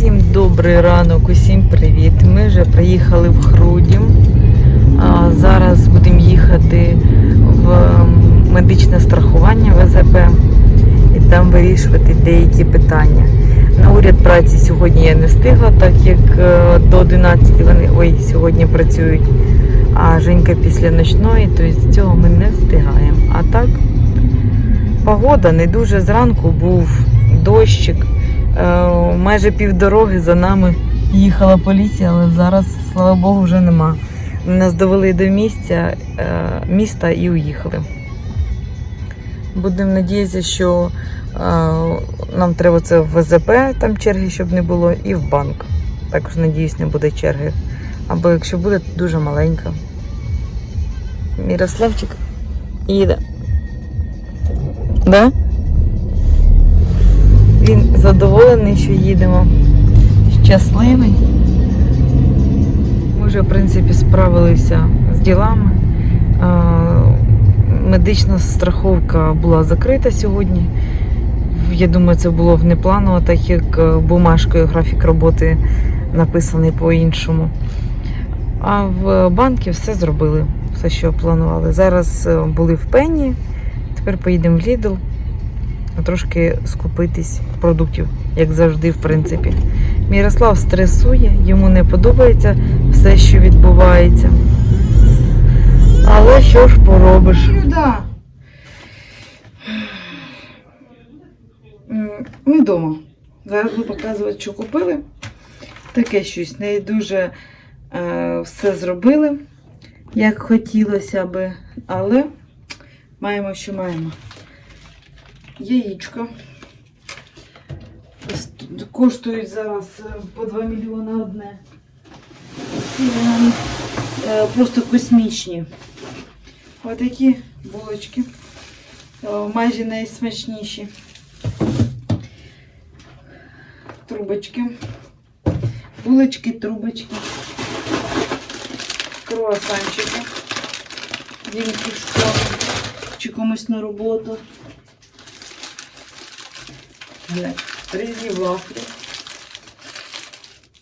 Усім добрий ранок, усім привіт. Ми вже приїхали в Хрудім. Зараз будемо їхати в ем, медичне страхування ВЗП і там вирішувати деякі питання. На уряд праці сьогодні я не встигла, так як е, до 11 вони ой, сьогодні працюють. А Женька після ночної, то з цього ми не встигаємо. А так, погода не дуже зранку був дощик. Е, майже півдороги за нами їхала поліція, але зараз, слава Богу, вже нема. Нас довели до місця, е, міста і уїхали. Будемо надіятися, що е, нам треба це в ВЗП, там черги, щоб не було, і в банк. Також, надіюсь, не буде черги. Або якщо буде, то дуже маленька. Мірославчик їде. Да? Він задоволений, що їдемо. Щасливий. Ми вже, в принципі, справилися з ділами. Медична страховка була закрита сьогодні. Я думаю, це було внепланово, так як е, бумажкою графік роботи написаний по-іншому. А в банки все зробили, все, що планували. Зараз е, були в Пенні, тепер поїдемо в Lidl трошки скупитись продуктів, як завжди, в принципі. Мірослав стресує, йому не подобається все, що відбувається. Але що ж поробиш? Ми вдома. Зараз буду показувати, що купили. Таке щось. Не дуже е, все зробили, як хотілося би, але маємо, що маємо. Яєчко. С- Коштують зараз е, по 2 мільйони одне. На е, Просто космічні. Отакі булочки. Майже найсмачніші. Трубочки. Булочки, трубочки. Круасанчики. Дінки в школу. Чи комусь на роботу. Гля, Різні вафлі.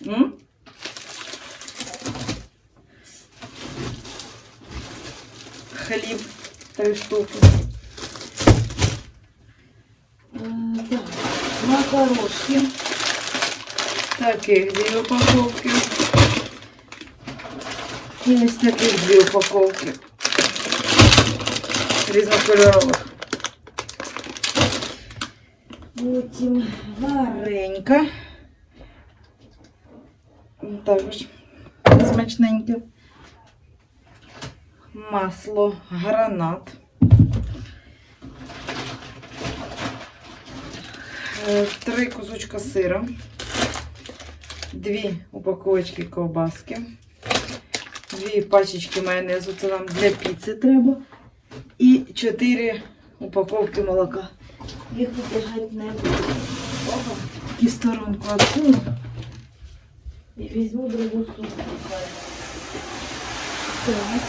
М? хліб три штуки. Е, Так, макарошки. Таких дві упаковки. І ось таких дві упаковки. Різнокольорових. Потім варенька. Також смачненьке масло гранат. Е, Три кусочка сира, дві упаковочки ковбаски, дві пачечки майонезу, це нам для піци треба. І чотири упаковки молока. Їх витягати не буду. І сторонку отсуну. І візьму другу сумку. Так.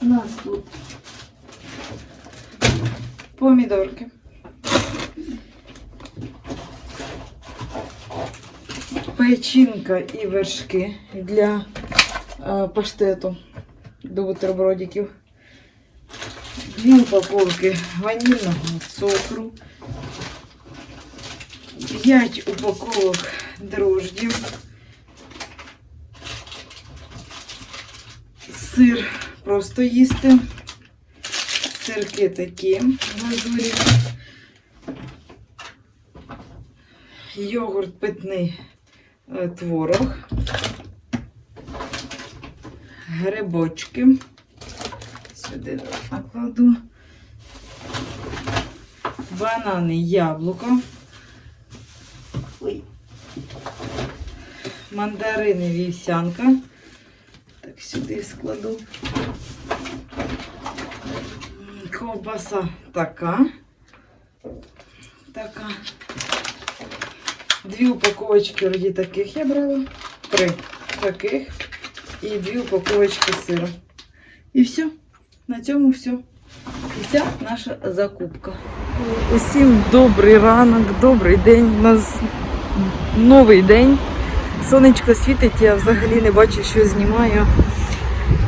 У нас тут помідорки. Печінка і вершки для е, паштету до бутербродиків. Дві упаковки ванільного цукру. П'ять упаковок дрождів. Сир просто їсти. Сирки такі глазурі. Йогурт питний е, творог. Грибочки. Сюди накладу. Банани, яблуко. Ой. Мандарини, вівсянка. Так, сюди складу. Ковбаса така. Така. Дві упаковочки вроді таких я брала. Три таких. І дві упаковочки сиру. І все. На цьому все. І вся наша закупка. Усім добрий ранок, добрий день. У нас новий день. Сонечко світить, я взагалі не бачу, що знімаю.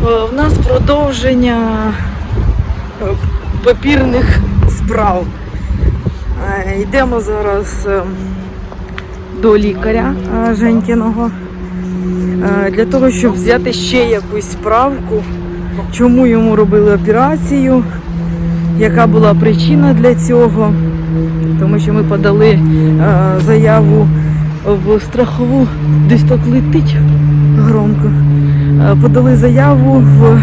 Е, В нас продовження е, папірних справ. Е, Йдемо зараз е, до лікаря е, Женькіного е, для того, щоб взяти ще якусь справку, чому йому робили операцію, яка була причина для цього. Тому що ми подали е, заяву в страхову, десь так летить громко. Е, Подали заяву в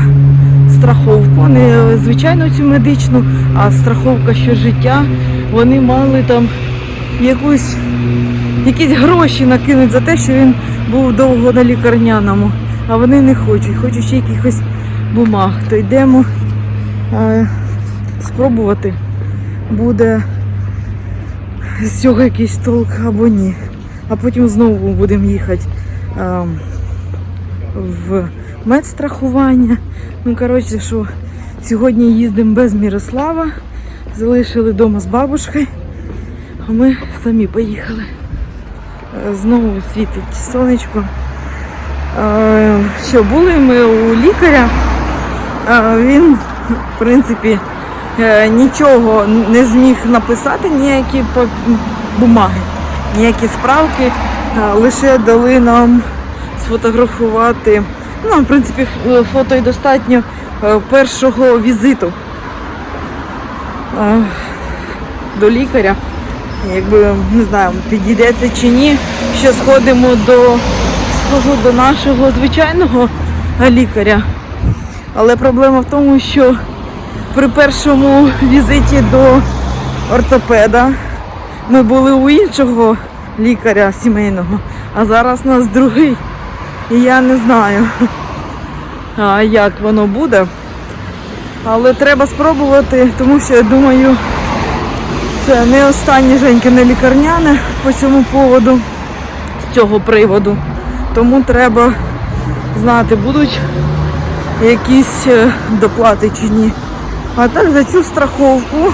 страховку, не звичайну цю медичну, а страховка щожиття. Вони мали там якусь, якісь гроші накинуть за те, що він був довго на лікарняному. А вони не хочуть, хочуть ще якихось бумаг. То йдемо е, спробувати. Буде з цього якийсь толк або ні. А потім знову будемо їхати е, в медстрахування. Ну, коротше, що сьогодні їздимо без Мірослава. Залишили вдома з бабушкою, а ми самі поїхали. Е, Знову світить сонечко. Е, Що були ми у лікаря? Е, Він, в принципі, е, нічого не зміг написати, ніякі бумаги, ніякі справки. Е, Лише дали нам сфотографувати. Ну, в принципі, фото і достатньо е, першого візиту е, до лікаря. Якби не знаю, підійде це чи ні. Ще сходимо до схожу до нашого звичайного лікаря. Але проблема в тому, що при першому візиті до ортопеда ми були у іншого лікаря сімейного, а зараз у нас другий. І я не знаю, як воно буде. Але треба спробувати, тому що я думаю, це не останнє Женькине лікарняне по цьому поводу, з цього приводу. Тому треба знати, будуть якісь е, доплати чи ні. А так за цю страховку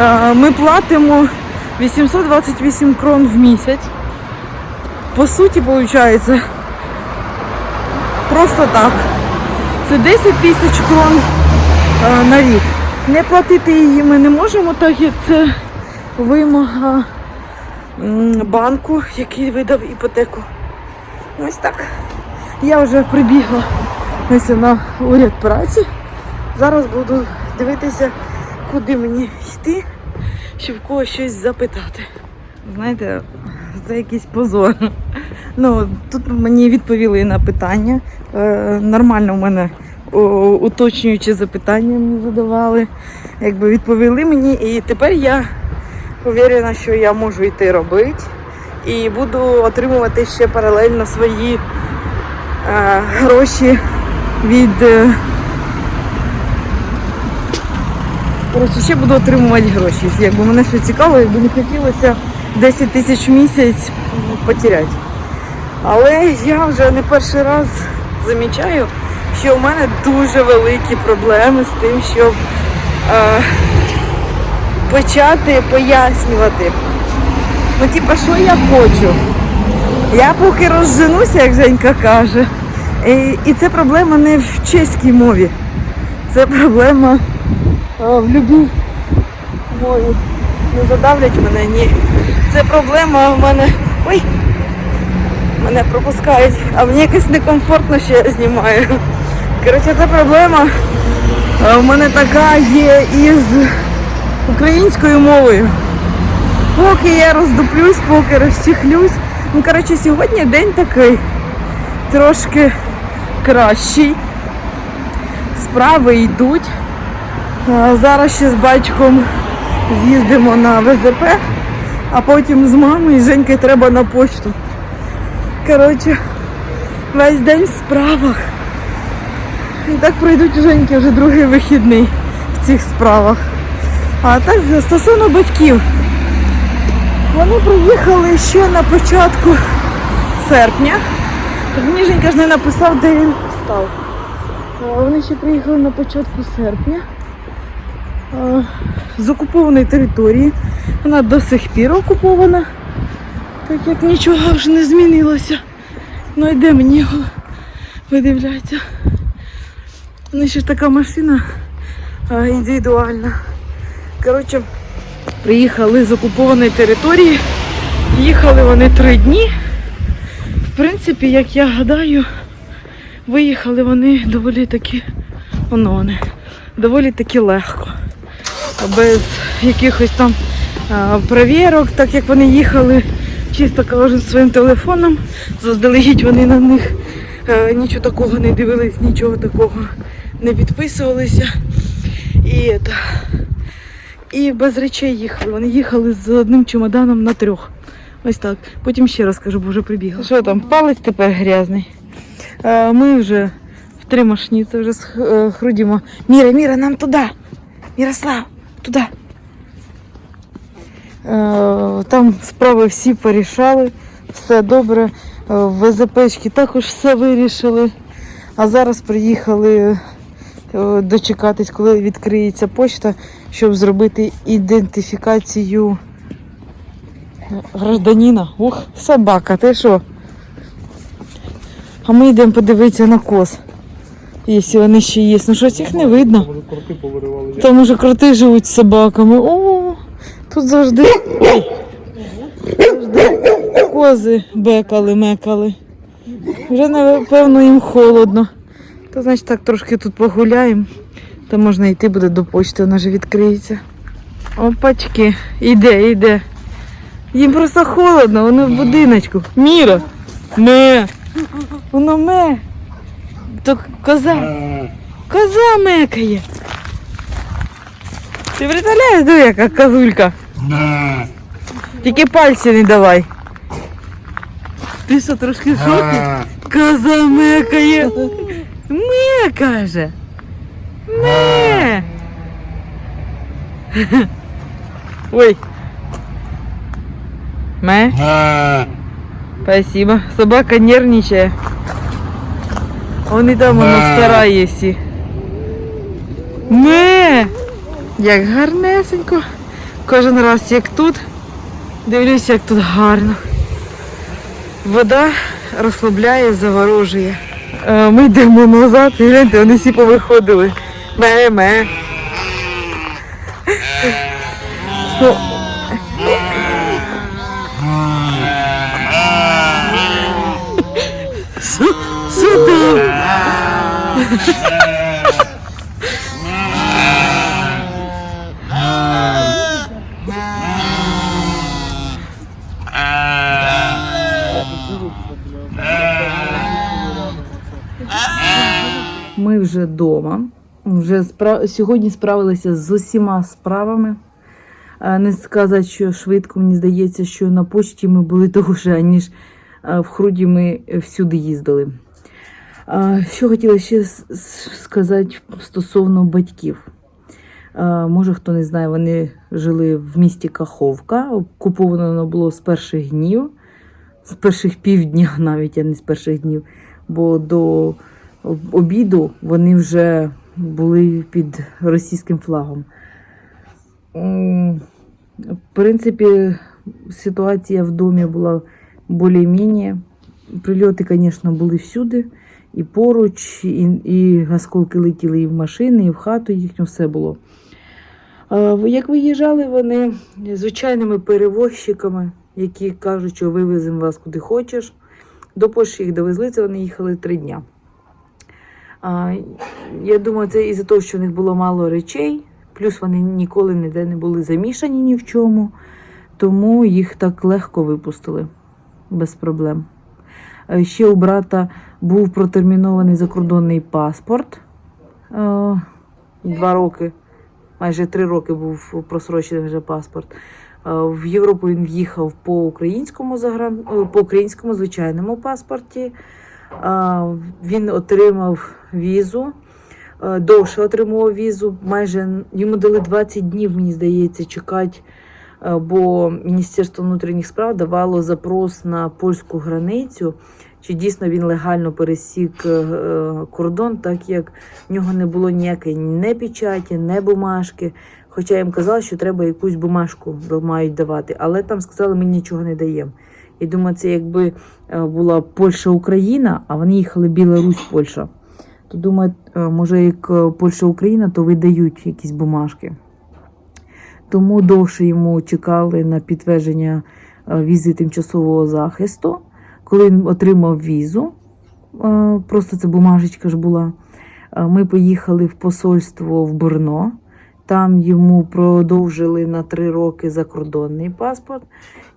е, ми платимо 828 крон в місяць. По суті, виходить, просто так. Це 10 тисяч крон е, на рік. Не платити її ми не можемо, так як це вимога банку, який видав іпотеку. Ось так. Я вже прибігла на уряд праці. Зараз буду дивитися, куди мені йти, щоб когось щось запитати. Знаєте, це якийсь позор. Ну, тут мені відповіли на питання. Е, нормально в мене уточнюючі запитання мені задавали. Якби відповіли мені, і тепер я уверена, що я можу йти робити. І буду отримувати ще паралельно свої е, гроші від. е, Коротше, ще буду отримувати гроші. Якби мене ще цікаво, якби не хотілося 10 тисяч в місяць потеряти. Але я вже не перший раз замічаю, що у мене дуже великі проблеми з тим, щоб е, почати пояснювати. Ну, типа, що я хочу? Я поки розженуся, як Женька каже. І, це проблема не в чеській мові. Це проблема в любій мові. Не задавлять мене, ні. Це проблема в мене. Ой! Мене пропускають, а мені якось некомфортно, я знімаю. Коротше, це проблема в мене така є із українською мовою. Поки я роздуплюсь, поки розчихлюсь. Ну, коротше, сьогодні день такий трошки кращий. Справи йдуть. Зараз ще з батьком з'їздимо на ВЗП, а потім з мамою і Женькою треба на почту. Коротше, весь день в справах. І так пройдуть у Женьки вже другий вихідний в цих справах. А так стосовно батьків. Вони приїхали ще на початку серпня. Так мені Женька ж не написав, де він став. Вони ще приїхали на початку серпня з окупованої території. Вона до сих пір окупована. Так як нічого вже не змінилося. Ну йде мені його видивляється. Ну ще ж така машина а, індивідуальна. Коротше, приїхали з окупованої території. Їхали вони три дні. В принципі, як я гадаю, виїхали вони доволі таки, воно вони, доволі таки легко. Без якихось там перевірок, так як вони їхали чисто кожен своїм телефоном. Заздалегідь вони на них е, нічого такого не дивились, нічого такого не підписувалися. І, і без речей їхали. Вони їхали з одним чемоданом на трьох. Ось так. Потім ще раз кажу, бо вже прибігла. Що там, палець тепер грязний. Е, Ми вже в три машині, це вже з е. Міра, Міра, нам туди. Мірослав, туди. Е, Там справи всі порішали, все добре. В ВЗПшки також все вирішили. А зараз приїхали дочекатись, коли відкриється почта, щоб зробити ідентифікацію гражданина. Ух, собака, ти що? А ми йдемо подивитися на коз. Якщо вони ще є. Ну щось їх не видно. Там уже кроти живуть з собаками. О, тут завжди. Завжди кози бекали, мекали. Вже, напевно, їм холодно. То значить так трошки тут погуляємо. Та можна йти буде до почти, вона вже відкриється. Опачки, іде, іде. Їм просто холодно, вони в будиночку. Міра! Ме! Воно ме! То коза. Коза мекає. Ти представляєш, диви, яка козулька? Тільки пальці не давай. Ти що, трошки в шокі? Коза мекає. Ме, каже. Ме. Ой. Ме. Спасибо. Собака нервничає. Вони там воно в сараї всі. Ме! Як гарнесенько. Кожен раз як тут. Дивлюся, як тут гарно. Вода розслабляє, заворожує. Е, Ми йдемо назад, і гляньте, вони всі повиходили. Ме-ме. Ми вже вдома. Вже спра... Сьогодні справилися з усіма справами. Е, Не сказати, що швидко, мені здається, що на почті ми були довше, ніж е, в Хруді ми всюди їздили. Що хотіла ще сказати стосовно батьків. Може, хто не знає, вони жили в місті Каховка. Окуповано воно було з перших днів, з перших півдня навіть, а не з перших днів. Бо до обіду вони вже були під російським флагом. В принципі, ситуація в домі була більш-менш. Прильоти, звісно, були всюди. І поруч, і, і осколки летіли і в машини, і в хату їхню, все було. Як виїжджали вони звичайними перевозчиками, які кажуть, що вивеземо вас куди хочеш. До Польщі їх довезли, це вони їхали три дня. Я думаю, це із-за того, що в них було мало речей, плюс вони ніколи ніде не були замішані ні в чому, тому їх так легко випустили без проблем. Е, Ще у брата був протермінований закордонний паспорт. Е, Два роки, майже три роки був просрочений вже паспорт. Е, В Європу він в'їхав по українському загран... по українському звичайному паспорті. Він отримав візу, довше отримував візу. Майже йому дали 20 днів, мені здається, чекати, бо Міністерство внутрішніх справ давало запрос на польську границю. Чи дійсно він легально пересік е, е, кордон, так як в нього не було ніякої не печаті, не бумажки. Хоча їм казала, що треба якусь бумажку мають давати, але там сказали, ми нічого не даємо. І думаю, це якби е, була Польща-Україна, а вони їхали Білорусь-Польща. То думаю, е, може, як е, Польща-Україна, то видають якісь бумажки. Тому довше йому чекали на підтвердження е, візи тимчасового захисту. Коли він отримав візу, е, просто це бумажечка ж була. е, Ми поїхали в посольство в Борно. Там йому продовжили на три роки закордонний паспорт,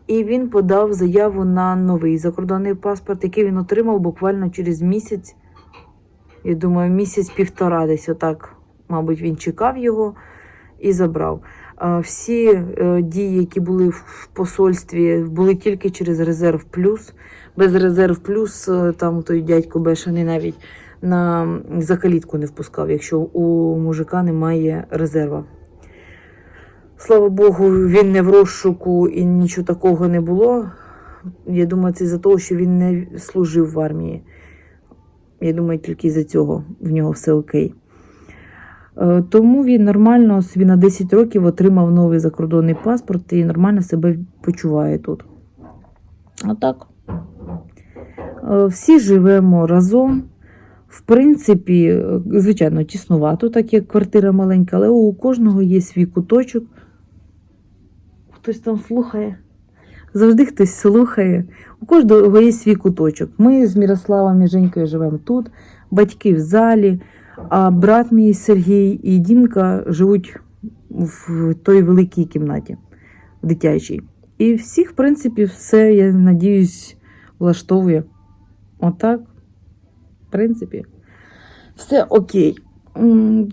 і він подав заяву на новий закордонний паспорт, який він отримав буквально через місяць. Я думаю, місяць-півтора десь отак, мабуть, він чекав його і забрав. Всі е, дії, які були в посольстві, були тільки через резерв плюс. Без резерв плюс е, там той дядько бешений навіть на закалітку не впускав, якщо у мужика немає резерва. Слава Богу, він не в розшуку і нічого такого не було. Я думаю, це за того, що він не служив в армії. Я думаю, тільки за цього в нього все окей. Е, Тому він нормально собі на 10 років отримав новий закордонний паспорт і нормально себе почуває тут. Отак. Е, Всі живемо разом. В принципі, е, звичайно, тіснувато, так як квартира маленька, але у кожного є свій куточок. Хтось там слухає. Завжди хтось слухає. У кожного є свій куточок. Ми з Мірославом і Женькою живемо тут, батьки в залі, а брат мій Сергій і Дімка живуть в той великій кімнаті, дитячій. І всіх, в принципі, все, я надіюсь, влаштовує. Отак, в принципі, все окей.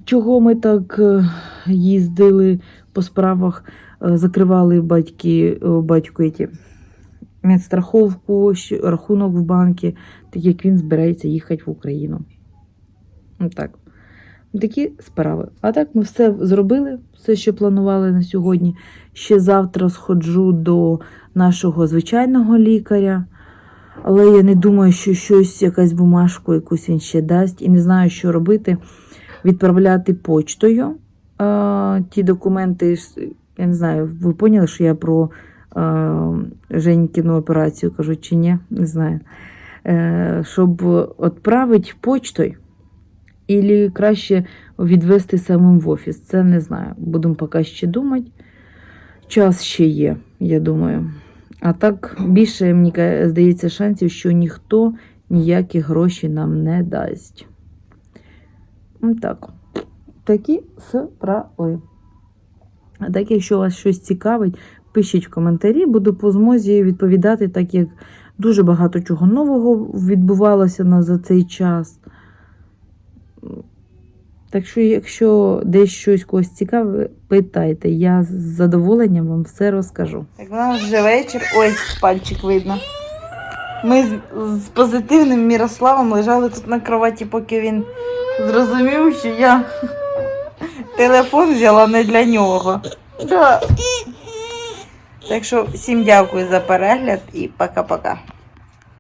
Чого ми так е, їздили по справах, е, закривали батьки, е, батько ті, медстраховку, рахунок в банки, так як він збирається їхати в Україну. Так. Такі справи. А так ми все зробили, все, що планували на сьогодні. Ще завтра сходжу до нашого звичайного лікаря. Але я не думаю, що щось, якась бумажку, якусь він ще дасть, і не знаю, що робити. Відправляти почтою е, ті документи. Я не знаю, ви поняли, що я про е, Женькіну операцію кажу, чи ні? Не знаю. Е, щоб відправити почтою, і краще відвести самим в офіс. Це не знаю. Будемо поки ще думати. Час ще є, я думаю. А так більше, мені здається, шансів, що ніхто ніякі гроші нам не дасть. Так. Такі справи. А так, якщо вас щось цікавить, пишіть в коментарі, буду по змозі відповідати, так як дуже багато чого нового відбувалося на за цей час. Так що, якщо десь щось когось цікаве, питайте, я з задоволенням вам все розкажу. Так у нас вже вечір. Ой, пальчик видно. Ми з, з позитивним Мірославом лежали тут на кроваті, поки він зрозумів, що я телефон взяла не для нього. Да. Так що всім дякую за перегляд і пока-пока.